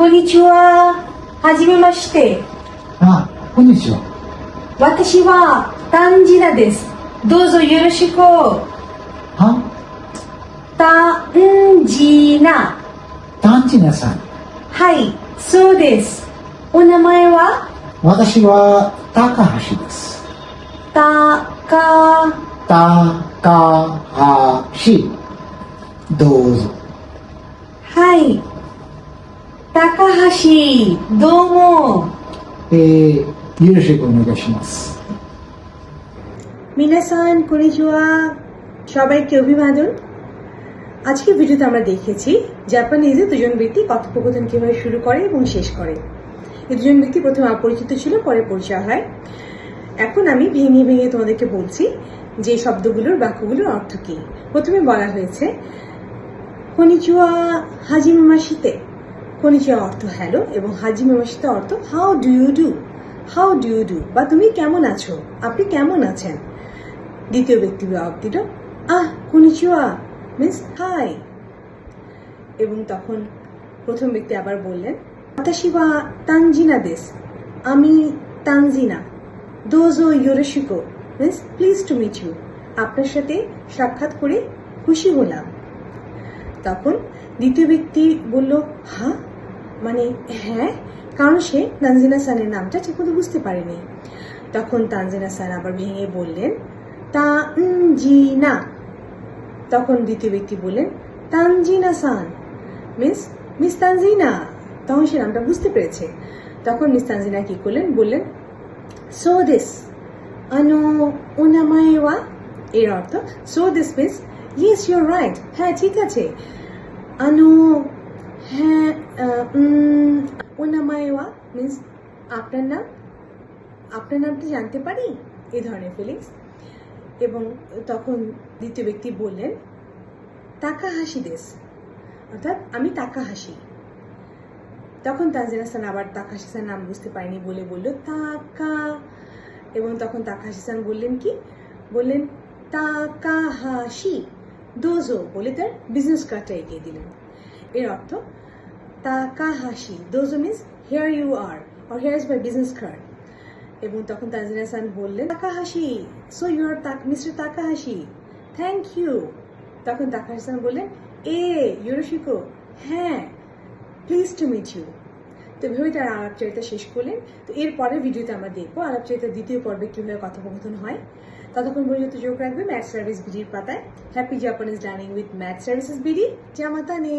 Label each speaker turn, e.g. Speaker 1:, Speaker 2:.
Speaker 1: こんにちは。はじめまして。
Speaker 2: あ、こんにちは。
Speaker 1: 私はタンジナです。どうぞよろしく。
Speaker 2: は？
Speaker 1: タンジナ。
Speaker 2: ダンチナさん。
Speaker 1: はい、そうです。お名前は？
Speaker 2: 私は高橋です。
Speaker 1: たか、
Speaker 2: 高橋。どうぞ。
Speaker 1: はい。
Speaker 2: Takahashi, domo. Eh,
Speaker 1: মিনাসান কনিজুয়া সবাইকে অভিবাদন। আজকে ভিডিওতে আমরা দেখেছি জাপানিজে দুজন ব্যক্তি কথোপকথন কীভাবে শুরু করে এবং শেষ করে। এই দুজন ব্যক্তি প্রথমে অপরিচিত ছিল পরে পরিচয় হয়। এখন আমি ভেঙে ভেঙে তোমাদেরকে বলছি যে শব্দগুলোর বাক্যগুলোর অর্থ কী। প্রথমে বলা হয়েছে কনিচুয়া হাজিমামাশিতে। কনিচুয়া অর্থ হ্যালো এবং হাজিমামাশিতে অর্থ how do you do how do you do বা তুমি কেমন আছো? আপনি কেমন আছেন? দ্বিতীয় ব্যক্তি বিভক্তিত আহ কনিচুয়া মিন্স হাই এবং তখন প্রথম ব্যক্তি আবার বললেন আতাশিবা তানজিনা দেশ আমি তানজিনা দোজো ইয়োরশিকো means please to meet you আপনার সাথে সাক্ষাৎ করে খুশি হলাম। তখন দ্বিতীয় ব্যক্তি বলল হ্যাঁ মানে হ্যাঁ কারণ সে তানজিনা সানের নামটা ঠিকমতো বুঝতে পারেনি। তখন তানজিনা সান আবার ভেঙে বললেন তানজিনা তখন দ্বিতীয় ব্যক্তি বললেন, তানজিনা সান মিস মিস তানজিনা? তখন সে নামটা বুঝতে পেরেছে। তখন মিস তানজিনা কি করলেন, বললেন, সো দিস, আনো ওনামায়েওয়া এর অর্থ, so this, miss, yes, you're right. হ্যাঁ ঠিক আছে। আনো হ্যাঁ ওনামায়েওয়া মিন্স আপনার নাম? আপনার নামটি জানতে পারি? এই ধরনের ফিলিংস এবং তখন দ্বিতীয় ব্যক্তি বললেন টাকা হাসি দেশ। অর্থাৎ, আমি টাকা হাসি তখন তানজিনা হাসান আবার তাকা হাসান নাম বুঝতে পারেনি বলে বলল, তাকা। এবং তখন তাকা হাসান বললেন কি? বললেন তাকা হাসি দোজো, বলে তার বিজনেস কার্ডটা এগিয়ে দিলেন। এর অর্থ Takahashi dojo means here you are or here is my business card এবং তখন তানজিনা হাসান বললেন, Takahashi so you are mister Takahashi thank you তখন তাকা হাসান বললেন, এ, ইউরোশিকো হ্যাঁ প্লিজ টু মিট ইউ তো এভাবে তারা আলাপচারিতা শেষ করলেন। তো এর পরের ভিডিওতে আমরা দেখব আলাপচারিতার দ্বিতীয় পর্বে কীভাবে কথোপকথন হয়। ততক্ষণ পর্যন্ত যোগ রাখবে ম্যাথ সার্ভিস বিডির পাতায়। Happy Japanese learning with math services BD জামাতানে